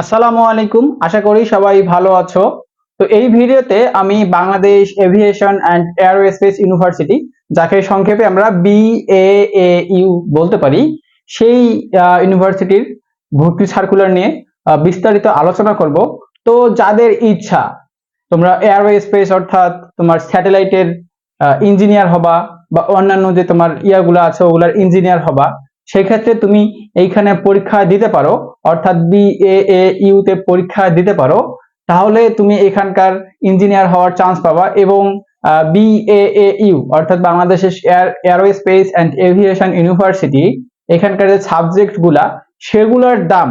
আসসালামু আলাইকুম। আশা করি সবাই ভালো আছো। তো এই ভিডিওতে আমি Bangladesh aviation and aerospace university যাকে সংক্ষেপে আমরা বিএএইউ বলতে পারি, সেই ইউনিভার্সিটির ভর্তি সার্কুলার নিয়ে বিস্তারিত আলোচনা করব। তো যাদের ইচ্ছা, তোমরা এয়ারোস্পেস অর্থাৎ তোমার স্যাটেলাইটের ইঞ্জিনিয়ার হবা বা অন্যান্য যে তোমার ইয়াগুলো আছে, ওগুলার ইঞ্জিনিয়ার হবা সেক্ষেত্রে তুমি এইখানে পরীক্ষা দিতে পারো, অর্থাৎ বিএএইউ তে পরীক্ষা দিতে পারো, তাহলে তুমি এখানকার ইঞ্জিনিয়ার হওয়ার চান্স পাবা এবং বিএএইউ অর্থাৎ বাংলাদেশের এয়ারোস্পেস অ্যান্ড এভিয়েশন ইউনিভার্সিটি এখানকার যে সাবজেক্টগুলা, সেগুলোর দাম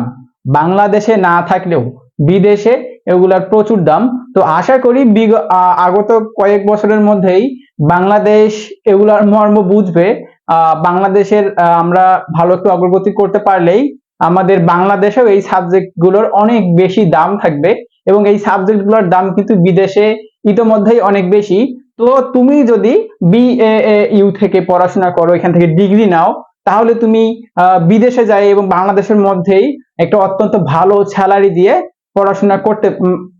বাংলাদেশে না থাকলেও বিদেশে এগুলার প্রচুর দাম। তো আশা করি বিগ- আগত কয়েক বছরের মধ্যেই বাংলাদেশ এগুলার মর্ম বুঝবে। বাংলাদেশের আমরা ভালো একটু অগ্রগতি করতে পারলেই আমাদের বাংলাদেশেও এই সাবজেক্টগুলোর অনেক বেশি দাম থাকবে এবং এই সাবজেক্টগুলোর দাম কিন্তু বিদেশে ইতোমধ্যেই অনেক বেশি। তো তুমি যদি বিএইউ থেকে পড়াশোনা করো, এখান থেকে ডিগ্রি নাও, তাহলে তুমি বিদেশে যাই এবং বাংলাদেশের মধ্যেই একটা অত্যন্ত ভালো স্যালারি দিয়ে পড়াশোনা করতে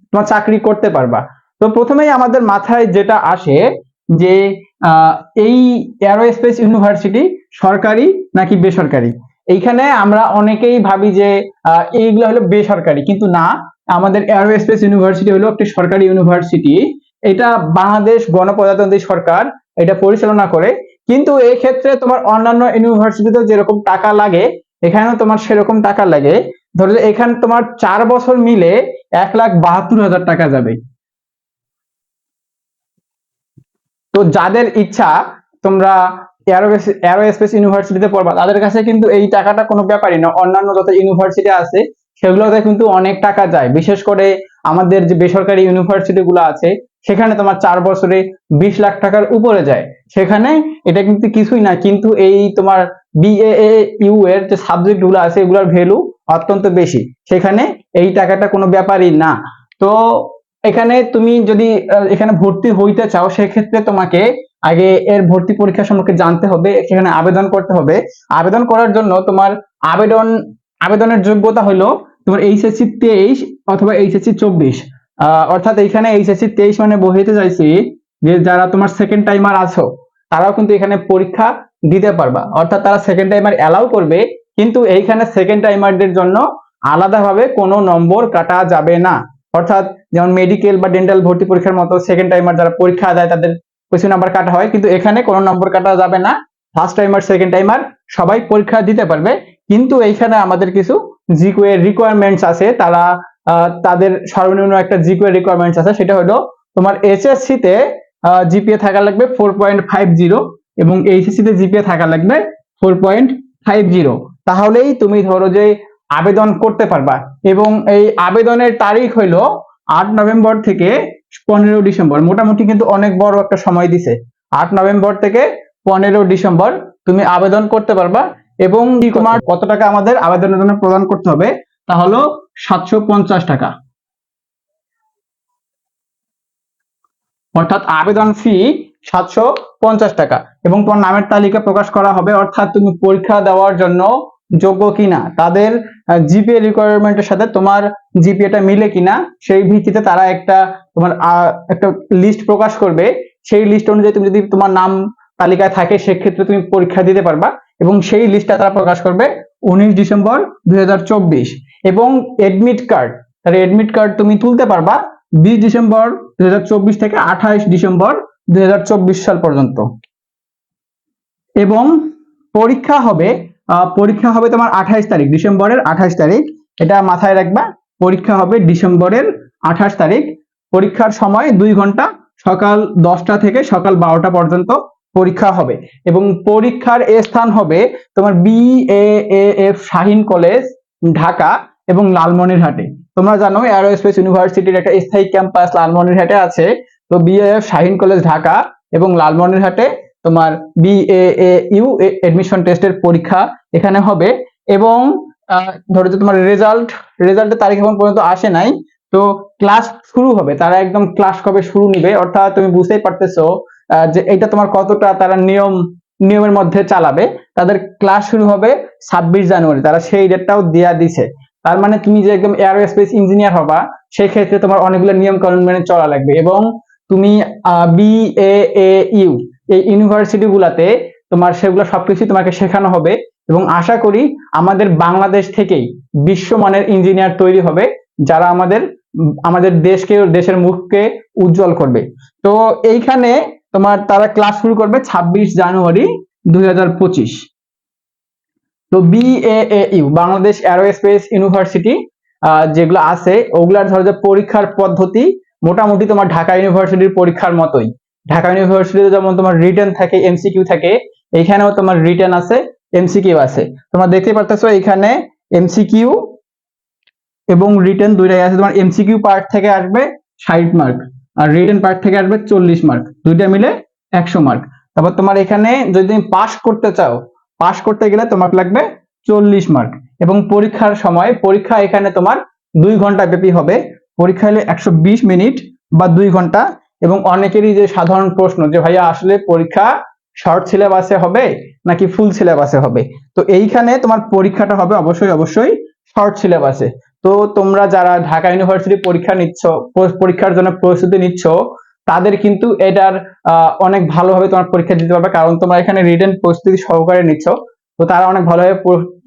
তোমার চাকরি করতে পারবা। তো প্রথমেই আমাদের মাথায় যেটা আসে যে এই এয়ারোস্পেস ইউনিভার্সিটি সরকারি নাকি বেসরকারি? এইখানে আমরা অনেকেই ভাবি যে এইগুলো হলো বেসরকারি, কিন্তু না, আমাদের এয়ারোস্পেস ইউনিভার্সিটি হলো একটি সরকারি ইউনিভার্সিটি এটা বাংলাদেশ গণপ্রজাতন্ত্রী সরকার এটা পরিচালনা করে, কিন্তু এই ক্ষেত্রে তোমার অন্যান্য ইউনিভার্সিটিতে যেরকম টাকা লাগে, এখানেও তোমার সেরকম টাকা লাগে। ধরো এখানে তোমার চার বছর মিলে এক লাখ বাহাত্তর হাজার টাকা যাবে। তো যাদের ইচ্ছা, তোমরা এয়ারোস্পেস ইউনিভার্সিটিতে পড়বা, তাদের কাছে কিন্তু এই টাকাটা কোনো ব্যাপারই না। অন্যান্য যত ইউনিভার্সিটি আছে, সেগুলোতে কিন্তু অনেক টাকা যায়। বিশেষ করে আমাদের যে বেসরকারি ইউনিভার্সিটি গুলো আছে, সেখানে তোমার চার বছরে বিশ লাখ টাকার উপরে যায়। সেখানে এটা কিন্তু কিছুই না, কিন্তু এই তোমার বিএএইউ এর যে সাবজেক্টগুলো আছে, এগুলোর ভ্যালু অত্যন্ত বেশি। সেখানে এই টাকাটা কোনো ব্যাপারই না। তো এখানে তুমি যদি এখানে ভর্তি হইতে চাও, সেক্ষেত্রে তোমাকে আগে এর ভর্তি পরীক্ষা সম্পর্কে জানতে হবে, সেখানে আবেদন করতে হবে। আবেদন করার জন্য তোমার আবেদন, আবেদনের যোগ্যতা হলো তোমার এইচএসসি তেইশ অথবা এইচএসসি চব্বিশ। অর্থাৎ এখানে এইচএসসি তেইশ মানে বোঝাইতে চাইছি যে যারা তোমার সেকেন্ড টাইমার আছো, তারাও কিন্তু এখানে পরীক্ষা দিতে পারবা। অর্থাৎ তারা সেকেন্ড টাইমার অ্যালাউ করবে, কিন্তু এইখানে সেকেন্ড টাইমারদের জন্য আলাদাভাবে কোনো নম্বর কাটা যাবে না। অর্থাৎ যেমন মেডিকেল বা ডেন্টাল ভর্তি পরীক্ষার মতো সেকেন্ড টাইমার যারা পরীক্ষা দেয়, তাদের কিছু নাম্বার কাটা হয়। কিন্তু এখানে কোনো নম্বর কাটা যাবে না। ফার্স্ট টাইমার সেকেন্ড টাইমার সবাই পরীক্ষা দিতে পারবে। কিন্তু এইখানে আমাদের কিছু জিকো এর রিকোয়ারমেন্টস আছে। তারা তাদের সর্বনিম্ন একটা জিকো এর রিকোয়ারমেন্টস আছে। সেটা হলো তোমার এইচএসসি তে জিপিএ থাকা লাগবে ফোর পয়েন্ট ফাইভ জিরো এবং এইচএসসি তে জিপিএ থাকা লাগবে ফোর পয়েন্ট ফাইভ জিরো তাহলেই তুমি ধরো যে আবেদন করতে পারবা। এবং এই আবেদনের তারিখ হইল আট নভেম্বর থেকে পনেরো ডিসেম্বর। মোটামুটি কিন্তু অনেক বড় একটা সময় দিছে। আট নভেম্বর থেকে পনেরো ডিসেম্বর তুমি আবেদন করতে পারবা এবং তোমার কত টাকা আমাদের আবেদনের জন্য প্রদান করতে হবে তা হলো সাতশো পঞ্চাশ টাকা। অর্থাৎ আবেদন ফি সাতশো পঞ্চাশ টাকা এবং তোমার নামের তালিকা প্রকাশ করা হবে। অর্থাৎ তুমি পরীক্ষা দেওয়ার জন্য যোগ্য কিনা, তাদের জিপিএ রিকোয়ারমেন্টের সাথে তোমার জিপিএটা মিলে কিনা, সেই ভিত্তিতে তারা একটা তোমার একটা লিস্ট প্রকাশ করবে। সেই লিস্ট অনুযায়ী তুমি যদি তোমার নাম তালিকায় থাকে, সেক্ষেত্রে তুমি পরীক্ষা দিতে পারবা এবং সেই লিস্টটা তারা প্রকাশ করবে উনিশ ডিসেম্বর দুই হাজার চব্বিশ। এবং এডমিট কার্ড তাহলে এডমিট কার্ড তুমি তুলতে পারবা বিশ ডিসেম্বর দুই হাজার চব্বিশ থেকে আঠাইশ ডিসেম্বর দুই হাজার চব্বিশ সাল পর্যন্ত। এবং পরীক্ষা হবে পরীক্ষা হবে তোমার আঠাইশ তারিখ, ডিসেম্বরের আঠাইশ তারিখ। এটা মাথায় রাখবা, পরীক্ষা হবে ডিসেম্বরের আঠাশ তারিখ। পরীক্ষার সময় দুই ঘণ্টা, সকাল দশটা থেকে সকাল বারোটা পর্যন্ত পরীক্ষা হবে। এবং পরীক্ষার স্থান হবে তোমার বিএএফ শাহিন কলেজ, ঢাকা এবং লালমনিরহাটে। তোমরা জানো এয়ারোস্পেস ইউনিভার্সিটির একটা স্থায়ী ক্যাম্পাস লালমনিরহাটে আছে। তো বিএএফ শাহিন কলেজ, ঢাকা এবং লালমনিরহাটে তোমার বিএএইউ এডমিশন টেস্টের পরীক্ষা এখানে হবে এবং ধরো যে তোমার রেজাল্ট রেজাল্টের তারিখ এখন পর্যন্ত আসে নাই, তো ক্লাস শুরু হবে, তারা একদম ক্লাস কবে শুরু নিবে, অর্থাৎ তুমি বুঝতেই পারতেছো যে এটা তোমার কতটা তারা নিয়ম, নিয়মের মধ্যে চালাবে, তাদের ক্লাস শুরু হবে ছাব্বিশ জানুয়ারি, তারা সেই ডেটটাও দেয়া দিছে। তার মানে তুমি যে একদম এয়ারোস্পেস ইঞ্জিনিয়ার হবা, সেক্ষেত্রে তোমার অনেকগুলো নিয়ম কানুন মেনে চলা লাগবে এবং তুমি বি এ ইউ এই ইউনিভার্সিটি গুলাতে তোমার সেগুলো সবকিছু তোমাকে শেখানো হবে এবং আশা করি আমাদের বাংলাদেশ থেকেই বিশ্বমানের ইঞ্জিনিয়ার তৈরি হবে, যারা আমাদের আমাদের দেশকে, দেশের মুখকে উজ্জ্বল করবে। তো এইখানে তোমার তারা ক্লাস শুরু করবে ছাব্বিশ জানুয়ারি দুই হাজার পঁচিশ। তো বিএএইউ বাংলাদেশ অ্যারোস্পেস ইউনিভার্সিটি যেগুলো আছে, ওগুলার ধরো যে পরীক্ষার পদ্ধতি মোটামুটি তোমার ঢাকা ইউনিভার্সিটির পরীক্ষার মতোই। ঢাকা ইউনিভার্সিটিতে যেমন তোমার রিটার্ন থাকে এমসিকিউ থাকে, এখানেও তোমার রিটার্ন আছে। এমসিকিউ আছে। তোমরা দেখতে পারতেছো এখানে এমসিকিউ এবং রিটেন দুইটাই আছে। তোমার এমসিকিউ পার্ট থেকে আসবে ষাট মার্ক আর রিটেন পার্ট থেকে আসবে চল্লিশ মার্ক দুইটা মিলে একশো মার্ক তারপর তোমার এখানে যদি তুমি পাস করতে চাও পাস করতে গেলে তোমার লাগবে চল্লিশ মার্ক এবং পরীক্ষার সময়, পরীক্ষা এখানে তোমার দুই ঘণ্টা ব্যাপী হবে। পরীক্ষা হলে একশো বিশ মিনিট বা দুই ঘণ্টা। এবং অনেকেরই যে সাধারণ প্রশ্ন যে, ভাইয়া, আসলে পরীক্ষা শর্ট সিলেবাসে হবে নাকি ফুল সিলেবাসে হবে? তো এইখানে তোমার পরীক্ষাটা হবে অবশ্যই অবশ্যই শর্ট সিলেবাসে তো তোমরা যারা ঢাকা ইউনিভার্সিটি পরীক্ষা নিচ্ছ পরীক্ষার জন্য প্রস্তুতি নিচ্ছ, তাদের কিন্তু এটার অনেক ভালোভাবে তোমার পরীক্ষা দিতে পারবে। কারণ তোমরা এখানে রিটেন প্রস্তুতি সহকারে নিচ্ছ, তো তারা অনেক ভালোভাবে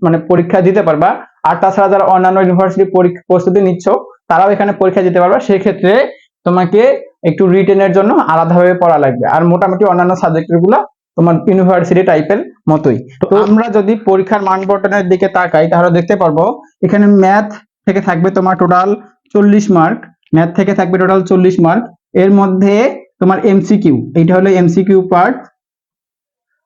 মানে পরীক্ষা দিতে পারবা। আর তাছাড়া যারা অন্যান্য ইউনিভার্সিটি প্রস্তুতি নিচ্ছ, তারাও এখানে পরীক্ষা দিতে পারবা। সেক্ষেত্রে তোমাকে একটু রিটেনের জন্য আলাদাভাবে পড়া লাগবে। আর মোটামুটি অন্যান্য সাবজেক্টেরগুলো তোমার ইউনিভার্সিটি টাইপের মতোই। তো আমরা যদি পরীক্ষার মান বন্টনের দিকে তাকাই তাহলে দেখতে পারব এখানে ম্যাথ থেকে থাকবে তোমার টোটাল চল্লিশ মার্ক ম্যাথ থেকে থাকবে টোটাল চল্লিশ মার্ক এর মধ্যে তোমার এমসিকিউ এইটা হলো এমসিকিউ পার্ট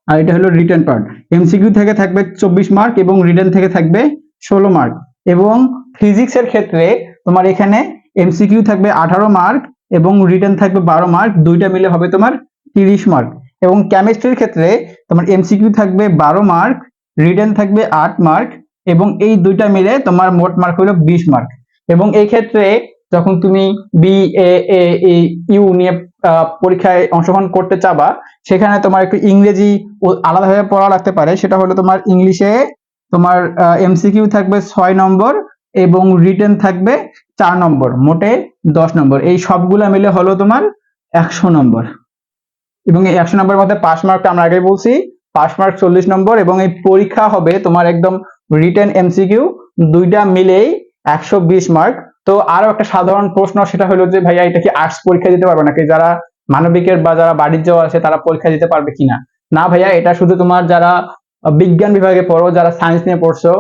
আর এটা হলো রিটার্ন পার্ট এমসিকিউ থেকে থাকবে চব্বিশ মার্ক এবং রিটার্ন থেকে থাকবে ষোলো মার্ক এবং ফিজিক্স এর ক্ষেত্রে তোমার এখানে এমসিকিউ থাকবে আঠারো মার্ক এবং রিটার্ন থাকবে বারো মার্ক দুইটা মিলে হবে তোমার তিরিশ মার্ক এবং কেমিস্ট্রির ক্ষেত্রে তোমার এমসিকিউ থাকবে বারো মার্ক রিটার্ন থাকবে আট মার্ক এবং এই দুইটা মিলে তোমার মোট মার্ক হলো বিশ মার্ক এবং এই ক্ষেত্রে যখন তুমি বি এ ইউ নিয়ে পরীক্ষায় অংশগ্রহণ করতে চাবা, সেখানে তোমার একটু ইংরেজি আলাদাভাবে পড়া লাগতে পারে। সেটা হলো তোমার ইংলিশে তোমার এমসিকিউ থাকবে ছয় নম্বর এবং রিটেন থাকবে চার নম্বর, মোটে দশ নম্বর। এই সবগুলা মিলে হলো তোমার একশো নম্বর। এবং এই একশো নম্বরের মধ্যে পাস মার্কটা আমরা আগে বলছি। পাস মার্ক চল্লিশ নম্বর এবং এই পরীক্ষা হবে তোমার একদম রিটেন এমসিকিউ দুইটা মিলেই একশো বিশ মার্ক তো আরও একটা সাধারণ প্রশ্ন, সেটা হলো যে, ভাইয়া, এটা কি আর্টস পরীক্ষা দিতে পারবে নাকি? যারা মানবিকের বা যারা বাণিজ্য আছে, তারা পরীক্ষা দিতে পারবে কিনা? না, ভাইয়া, এটা শুধু তোমার যারা বিজ্ঞান বিভাগে পড়ো, যারা সায়েন্স নিয়ে পড়ছো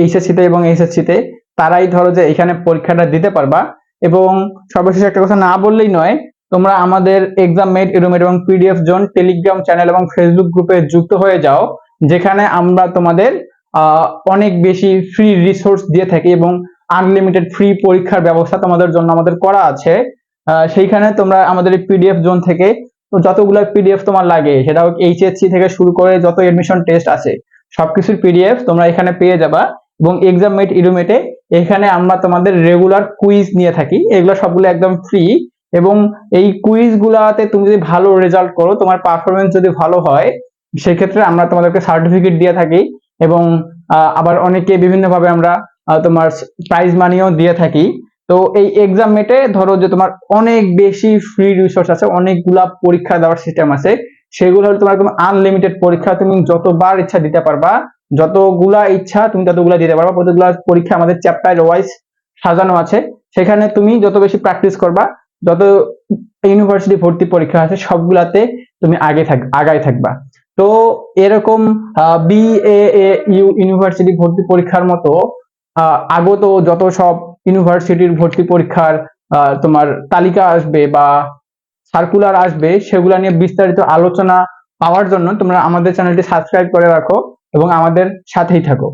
এইচএসসি তে এবং এইচএসসি তে, তারাই ধরো যে এখানে পরীক্ষাটা দিতে পারবা। এবং সর্বশেষ একটা কথা না বললেই নয় তোমরা আমাদের এক্সাম মেড এরুমেড এবং পিডিএফ জোন টেলিগ্রাম চ্যানেল এবং ফেসবুক গ্রুপে যুক্ত হয়ে যাও, যেখানে আমরা তোমাদের অনেক বেশি ফ্রি রিসোর্স দিয়ে থাকি এবং আনলিমিটেড ফ্রি পরীক্ষার ব্যবস্থা তোমাদের জন্য আমাদের করা আছে। সেইখানে তোমরা আমাদের পিডিএফ জোন থেকে যতগুলো পিডিএফ তোমার লাগে, সেটা এইচএসসি থেকে শুরু করে যত এডমিশন টেস্ট আছে, সবকিছুর পিডিএফ তোমরা এখানে পেয়ে যাবা এবং এক্সাম মেট ইডুমেটে এখানে আমরা তোমাদের রেগুলার কুইজ নিয়ে থাকি, এগুলো সবগুলো একদম ফ্রি এবং এই কুইজ গুলাতে তুমি যদি ভালো রেজাল্ট করো, তোমার পারফরমেন্স যদি ভালো হয়, সেক্ষেত্রে আমরা তোমাদেরকে সার্টিফিকেট দিয়ে থাকি এবং আবার অনেকে বিভিন্ন ভাবে আমরা তোমার প্রাইজ মানিও দিয়ে থাকি। তো এই এক্সাম মেটে ধরো যে তোমার অনেক বেশি ফ্রি রিসোর্স আছে, অনেকগুলা পরীক্ষা দেওয়ার সিস্টেম আছে, সেগুলো হলো তোমার আনলিমিটেড পরীক্ষা, তুমি যতবার ইচ্ছা দিতে পারবা, যতগুলা ইচ্ছা তুমি ততগুলা দিতে পারবা, প্রতিগুলা পরীক্ষা আমাদের চ্যাপ্টার ওয়াইজ সাজানো আছে। সেখানে তুমি যত বেশি প্র্যাকটিস করবা যত ইউনিভার্সিটি ভর্তি পরীক্ষা আছে, সবগুলাতে তুমি আগে থাক, আগায় থাকবা। তো এরকম বি এ ইউ ইউনিভার্সিটি ভর্তি পরীক্ষার মতো আগত যত সব ইউনিভার্সিটির ভর্তি পরীক্ষার তোমার তালিকা আসবে বা সার্কুলার আসবে, সেগুলা নিয়ে বিস্তারিত আলোচনা পাওয়ার জন্য তোমরা আমাদের চ্যানেলটি সাবস্ক্রাইব করে রাখো এবং আমাদের সাথেই থাকো।